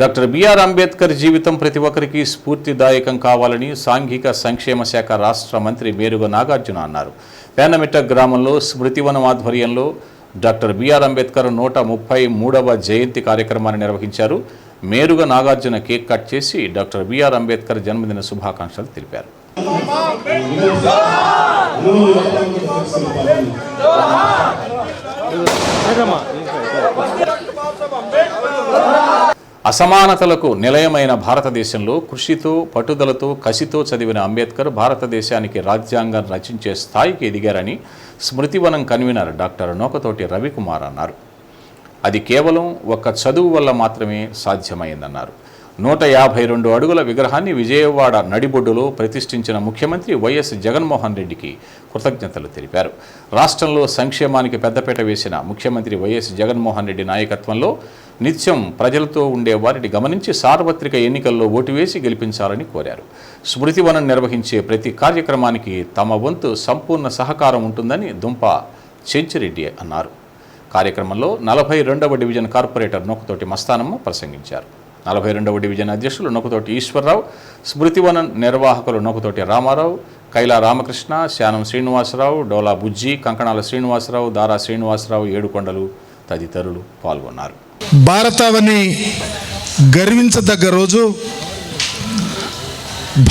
Doctor BR Ambedkar జీవితం ప్రతి ఒక్కరికి స్ఫూర్తిదాయకం కావాలని సాంఘిక సంక్షేమ శాఖ రాష్ట్ర మంత్రి మేరుగ నాగార్జున అన్నారు. పేనమిట్ట గ్రామంలో స్మృతివనం ఆధ్వర్యంలో డాక్టర్ బిఆర్ అంబేద్కర్ నూట ముప్పై మూడవ జయంతి కార్యక్రమాన్ని నిర్వహించారు. మేరుగ నాగార్జున కేక్ కట్ చేసి డాక్టర్ బిఆర్ అంబేద్కర్ జన్మదిన శుభాకాంక్షలు తెలిపారు. అసమానతలకు నిలయమైన భారతదేశంలో కృషితో పట్టుదలతో కసితో చదివిన అంబేద్కర్ భారతదేశానికి రాజ్యాంగం రచించే స్థాయికి ఎదిగారని స్మృతివనం కన్వీనర్ డాక్టర్ నోకతోటి రవికుమార్ అన్నారు. అది కేవలం ఒక్క చదువు వల్ల మాత్రమే సాధ్యమైందన్నారు. నూట యాభై రెండు అడుగుల విగ్రహాన్ని విజయవాడ నడిబొడ్డులో ప్రతిష్ఠించిన ముఖ్యమంత్రి వైఎస్ జగన్మోహన్ రెడ్డికి కృతజ్ఞతలు తెలిపారు. రాష్ట్రంలో సంక్షేమానికి పెద్దపీట వేసిన ముఖ్యమంత్రి వైఎస్ జగన్మోహన్ రెడ్డి నాయకత్వంలో నిత్యం ప్రజలతో ఉండే వారిని గమనించి సార్వత్రిక ఎన్నికల్లో ఓటు వేసి గెలిపించాలని కోరారు. స్మృతివనం నిర్వహించే ప్రతి కార్యక్రమానికి తమ వంతు సంపూర్ణ సహకారం ఉంటుందని దుంప చెంచిరెడ్డి అన్నారు. కార్యక్రమంలో నలభై రెండవ డివిజన్ కార్పొరేటర్ నొక్కతోటి మస్తానమ్మ ప్రసంగించారు. నలభై రెండవ డివిజన్ అధ్యక్షులు నొక్కతోటి ఈశ్వరరావు స్మృతివనం నిర్వాహకులు నొక్కతోటి రామారావు కైలా రామకృష్ణ శానం శ్రీనివాసరావు డోలా బుజ్జి కంకణాల శ్రీనివాసరావు దారా శ్రీనివాసరావు ఏడుకొండలు తదితరులు పాల్గొన్నారు. భారతావని గర్వించదగ్గ రోజు.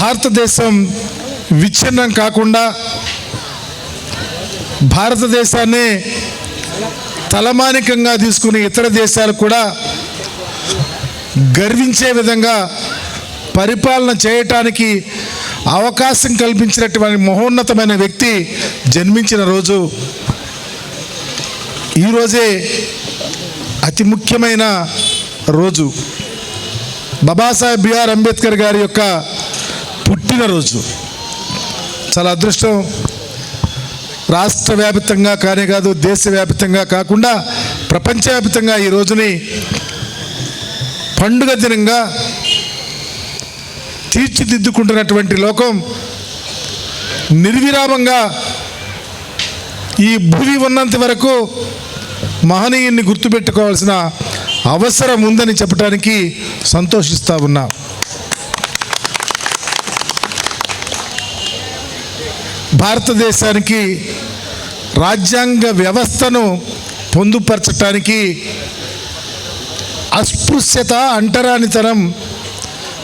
భారతదేశం విచ్ఛిన్నం కాకుండా భారతదేశాన్ని తలమానికంగా తీసుకుని ఇతర దేశాలు కూడా గర్వించే విధంగా పరిపాలన చేయటానికి అవకాశం కల్పించినటువంటి మహోన్నతమైన వ్యక్తి జన్మించిన రోజు. ఈరోజే అతి ముఖ్యమైన రోజు. బాబాసాహెబ్ బిఆర్ అంబేద్కర్ గారి యొక్క పుట్టినరోజు. చాలా అదృష్టం. రాష్ట్ర వ్యాప్తంగా కానే కాదు దేశవ్యాప్తంగా కాకుండా ప్రపంచవ్యాప్తంగా ఈ రోజుని పండుగ దినంగా తీర్చిదిద్దుకుంటున్నటువంటి లోకం నిర్విరామంగా ఈ భూమి ఉన్నంత వరకు మహనీయుని గుర్తుపెట్టుకోవాల్సిన అవసరం ఉందని చెప్పడానికి సంతోషిస్తా ఉన్నా. భారతదేశానికి రాజ్యాంగ వ్యవస్థను పొందుపరచటానికి అస్పృశ్యత అంటరానితనం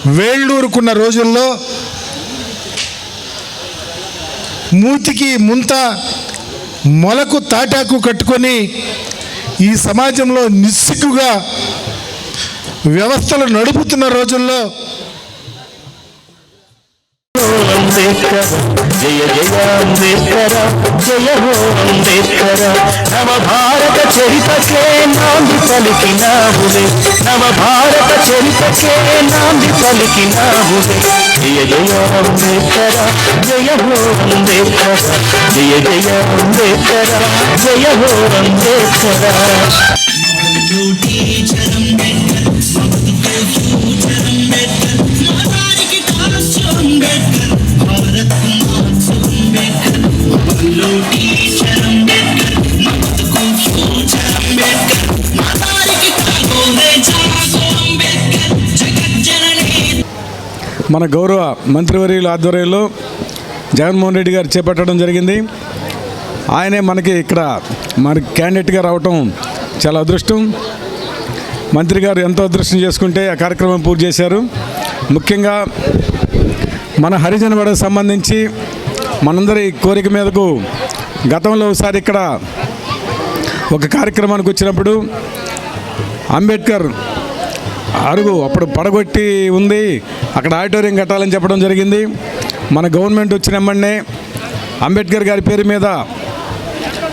వేళ్ళూరుకున్న రోజుల్లో మూతికి ముంత మొలకు తాటాకు కట్టుకొని ఈ సమాజంలో నిస్సిగ్గుగా వ్యవస్థలు నడుపుతున్న రోజుల్లో జయ జయ అంబేద్కర జయ హో అంబేద్కర. నవ భారత చరితకే నాంది పలికినావులే. నవ భారత చరితకే నాంది పలికినావులే. జయ జయ అంబేద్కర జయ హో అంబేద్కర. జయ జయ అంబేద్కర జయ హో అంబేద్కర. మాతారికి మన గౌరవ మంత్రివర్యుల ఆధ్వర్యంలో జగన్మోహన్ రెడ్డి గారు చేపట్టడం జరిగింది. ఆయనే మనకి ఇక్కడ మన క్యాండిడేట్గా రావటం చాలా అదృష్టం. మంత్రి గారు ఎంతో అదృష్టం చేసుకుంటే ఆ కార్యక్రమం పూర్తి చేశారు. ముఖ్యంగా మన హరిజన వాడకు సంబంధించి మనందరి కోరిక మీదకు గతంలో ఒకసారి ఇక్కడ ఒక కార్యక్రమానికి వచ్చినప్పుడు అంబేద్కర్ అరుగు అప్పుడు పడగొట్టి ఉంది. అక్కడ ఆడిటోరియం కట్టాలని చెప్పడం జరిగింది. మన గవర్నమెంట్ వచ్చిన వెంబడే అంబేద్కర్ గారి పేరు మీద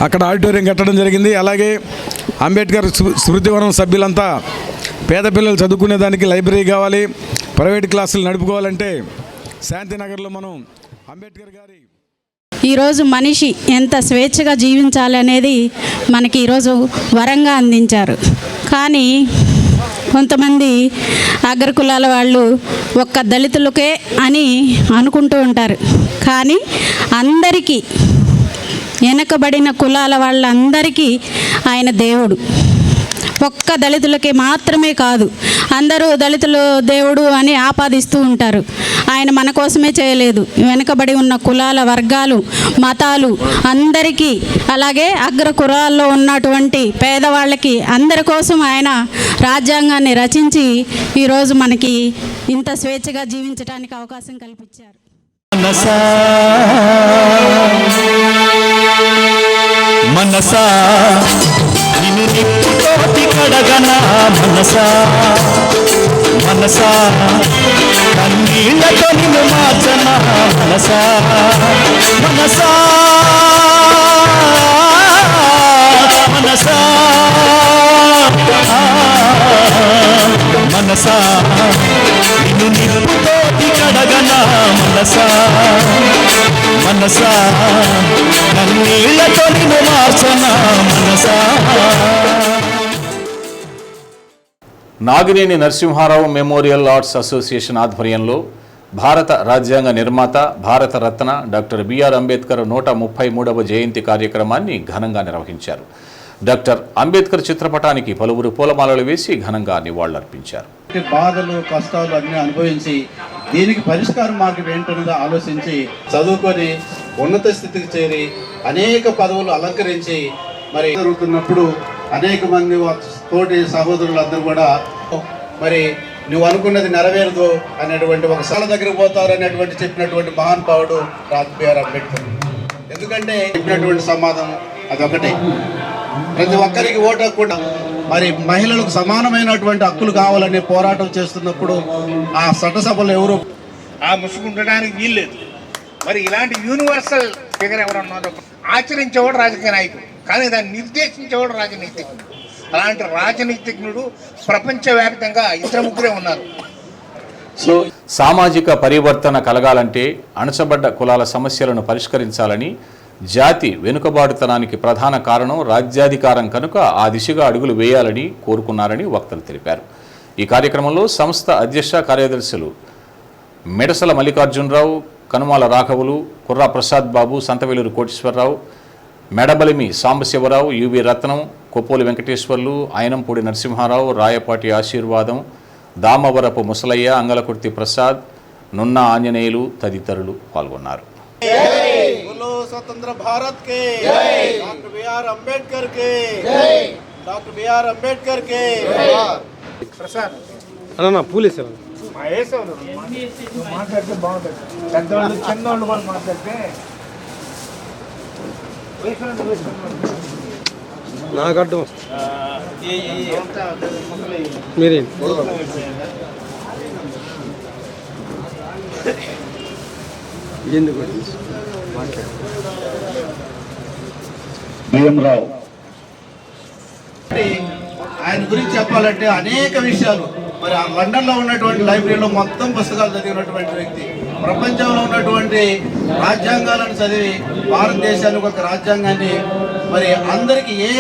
అక్కడ ఆడిటోరియం కట్టడం జరిగింది. అలాగే అంబేద్కర్ స్మృతివనం సభ్యులంతా పేద పిల్లలు చదువుకునే దానికి లైబ్రరీ కావాలి ప్రైవేట్ క్లాసులు నడుపుకోవాలంటే శాంతినగర్లో మనం అంబేద్కర్ గారి ఈరోజు మనిషి ఎంత స్వేచ్ఛగా జీవించాలి అనేది మనకి ఈరోజు వరంగా అందించారు. కానీ కొంతమంది అగ్రకులాల వాళ్ళు ఒక్క దళితులకే అని అనుకుంటూ ఉంటారు. కానీ అందరికీ వెనకబడిన కులాల వాళ్ళందరికీ ఆయన దేవుడు. ఒక్క దళితులకి మాత్రమే కాదు అందరూ దళితులు దేవుడు అని ఆపాదిస్తూ ఉంటారు. ఆయన మన కోసమే చేయలేదు. వెనుకబడి ఉన్న కులాల వర్గాలు మతాలు అందరికీ అలాగే అగ్ర కులాల్లో ఉన్నటువంటి పేదవాళ్ళకి అందరి కోసం ఆయన రాజ్యాంగాన్ని రచించి ఈరోజు మనకి ఇంత స్వేచ్ఛగా జీవించడానికి అవకాశం కల్పించారు. మనసా మనసా నిన్ను నిప్పుతోటి కడగనా మనసా మనసా కన్నీళ్ళతో నిన్ను మార్చనా మనసా మనసా మనసా. మనసా. నిన్ను నిప్పుతో కడగనా మనసా. మనసా. నన్నీళ్ళతో నిన్ను మార్చనా మనసా. Nagineni Narasimharao memorial arts association ఆధ్వర్యంలో భారత రాజ్యాంగ నిర్మాత భారత రత్న డాక్టర్ బిఆర్ అంబేద్కర్ నూట ముప్పై మూడవ జయంతి కార్యక్రమాన్ని ఘనంగా నిర్వహించారు. డాక్టర్ అంబేద్కర్ చిత్రపటానికి పలువురు పూలమాలలు వేసి ఘనంగా నివాళులర్పించారు. బాధలు కష్టాలు అన్ని అనుభవించి దీనికి పరిష్కార మార్గం ఏంటనేది ఆలోచించి చదువుకొని ఉన్నత స్థితికి చేరి అనేక పదవులు అలంకరించి మరి జరుగుతున్నప్పుడు అనేక మంది తోటి సహోదరులందరూ కూడా మరి నువ్వు అనుకున్నది నెరవేరదు అనేటువంటి ఒక సల దగ్గర పోతారు అనేటువంటి చెప్పినటువంటి మహానుభావుడు రాజ్ బిఆర్ అంబేద్కర్. ఎందుకంటే చెప్పినటువంటి సమాధానం అదొకటే. ప్రతి ఒక్కరికి ఓటు హక్కు కూడా మరి మహిళలకు సమానమైనటువంటి హక్కులు కావాలని పోరాటం చేస్తున్నప్పుడు ఆ చట్టసభలో ఎవరు ఆ ముసుగుండడానికి వీల్లేదు. మరి ఇలాంటి యూనివర్సల్ ఫిగర్ ఎవరన్నారో ఆచరించేవాడు రాజకీయ నాయకుడు. కానీ దాన్ని నిర్దేశించేవాడు రాజనీతిజ్ఞుడు. అలాంటి రాజనీతిజ్ఞుడు ప్రపంచవ్యాప్తంగా ఇద్దరు ముగ్గురే ఉన్నారు. సో సామాజిక పరివర్తన కలగాలంటే అణచబడ్డ కులాల సమస్యలను పరిష్కరించాలని జాతి వెనుకబాటుతనానికి ప్రధాన కారణం రాజ్యాధికారం కనుక ఆ దిశగా అడుగులు వేయాలని కోరుకున్నారని వక్తలు తెలిపారు. ఈ కార్యక్రమంలో సంస్థ అధ్యక్ష కార్యదర్శులు మెడసల మల్లికార్జునరావు కనుమాల రాఘవులు కుర్రా ప్రసాద్ బాబు సంతవేలూరు కోటేశ్వరరావు మెడబలిమి సాంబశివరావు యువి రత్నం కొప్పోలి వెంకటేశ్వర్లు ఆయనంపూడి నరసింహారావు రాయపాటి ఆశీర్వాదం దామవరపు ముసలయ్య అంగలకుర్తి ప్రసాద్ నున్న ఆంజనేయులు తదితరులు పాల్గొన్నారు. స్వతంత్ర భారత్ కే డాక్టర్ బిఆర్ అంబేద్కర్ కే డాక్టర్ బిఆర్ అంబేద్కర్ కే ప్రసాద్ అన్న పూలేసారు మా వేసేవాళ్ళు నువ్వు మాట్లాడితే బాగుంటుంది పెద్దవాళ్ళు చిన్నవాళ్ళు వాళ్ళు మాట్లాడితే వేసుకోండి, వేసుకోండి. నాకు అడ్డం అంతా ముసలి మీరే ఎందుకు రావు. ఆయన గురించి చెప్పాలంటే అనేక విషయాలు. మరి ఆ లండన్లో ఉన్నటువంటి లైబ్రరీలో మొత్తం పుస్తకాలు చదివినటువంటి వ్యక్తి. ప్రపంచంలో ఉన్నటువంటి రాజ్యాంగాలను చదివి భారతదేశానికి ఒక రాజ్యాంగాన్ని మరి అందరికీ ఏ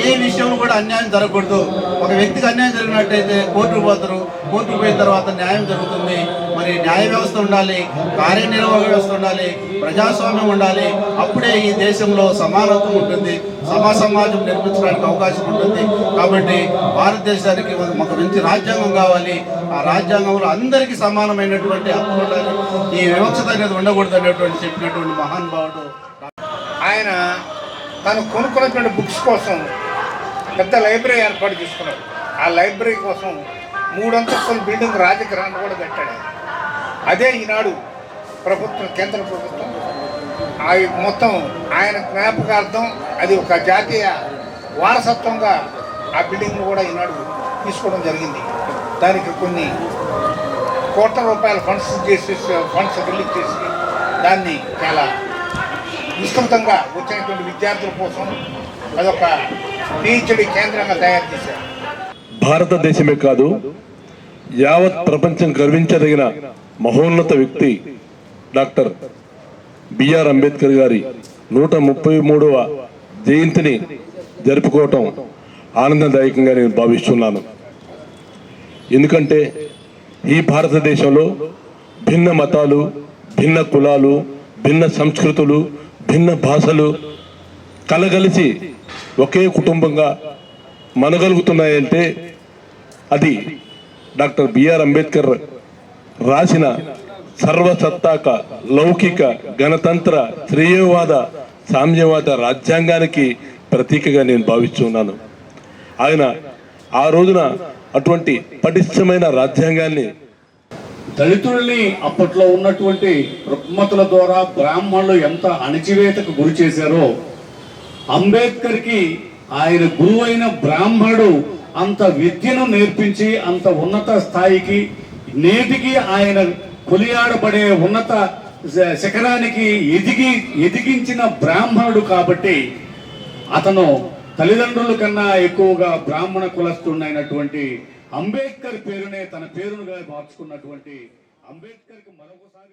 ఏ విషయంలో కూడా అన్యాయం జరగకూడదు. ఒక వ్యక్తికి అన్యాయం జరిగినట్టయితే కోర్టుకు పోతారు. కోర్టుకు పోయిన తర్వాత న్యాయం జరుగుతుంది. మరి న్యాయ వ్యవస్థ ఉండాలి కార్యనిర్వాహక వ్యవస్థ ఉండాలి ప్రజాస్వామ్యం ఉండాలి. అప్పుడే ఈ దేశంలో సమానత్వం ఉంటుంది. సమా సమాజం నిర్మించడానికి అవకాశం ఉంటుంది. కాబట్టి భారతదేశానికి ఒక- మంచి రాజ్యాంగం కావాలి. ఆ రాజ్యాంగంలో అందరికీ సమానమైనటువంటి హక్కు ఉండాలి. ఈ వివక్షత అనేది ఉండకూడదు అనేటువంటి చెప్పినటువంటి మహానుభావుడు ఆయన తను కొనుక్కున్నటువంటి బుక్స్ కోసం పెద్ద లైబ్రరీ ఏర్పాటు చేసుకున్నాడు. ఆ లైబ్రరీ కోసం మూడు అంతస్తుల బిల్డింగ్ రాజగ్రహాన్ని కూడా కట్టాడు. అదే ఈనాడు ప్రభుత్వం కేంద్ర ప్రభుత్వం. ఆ మొత్తం ఆయన జ్ఞాపకార్థం అది ఒక జాతీయ వారసత్వంగా ఆ బిల్డింగ్ను కూడా ఈనాడు తీసుకోవడం జరిగింది. దానికి కొన్ని కోట్ల రూపాయల ఫండ్స్ చేసి ఫండ్స్ రిలీజ్ చేసి దాన్ని చాలా విస్తృతంగా వచ్చినటువంటి విద్యార్థుల కోసం అదొక కేంద్రంగా తయారు చేశారు. భారతదేశమే కాదు యావత్ ప్రపంచం గర్వించదగిన మహోన్నత వ్యక్తి డాక్టర్ బిఆర్ అంబేద్కర్ గారి నూట ముప్పై మూడవ జయంతిని జరుపుకోవటం ఆనందదాయకంగా నేను భావిస్తున్నాను. ఎందుకంటే ఈ భారతదేశంలో భిన్న మతాలు భిన్న కులాలు భిన్న సంస్కృతులు భిన్న భాషలు కలగలిసి ఒకే కుటుంబంగా మనగలుగుతున్నాయంటే అది డాక్టర్ బిఆర్ అంబేద్కర్ రాసిన సర్వసత్తాక లౌకిక గణతంత్ర శ్రేయవాద సామ్యవాద రాజ్యాంగానికి ప్రతీకగా నేను భావిస్తున్నాను ఆయన ఆ రోజున అటువంటి పటిష్టమైన రాజ్యాంగాన్ని దళితుల్ని అప్పట్లో ఉన్నటువంటి రుగ్మతుల ద్వారా బ్రాహ్మణులు ఎంత అణచివేతకు గురి చేశారో అంబేద్కర్కి ఆయన గురువైన బ్రాహ్మణుడు అంత విద్యను నేర్పించి అంత ఉన్నత స్థాయికి నేటికి ఆయన కొలియాడబడే ఉన్నత శ- శిఖరానికి ఎదిగి ఎదిగించిన బ్రాహ్మణుడు కాబట్టి అతను తల్లిదండ్రుల కన్నా ఎక్కువగా బ్రాహ్మణ కులస్తుడైనటువంటి అంబేద్కర్ పేరునే తన పేరునుగా మార్చుకున్నటువంటి అంబేద్కర్కి మరొకసారి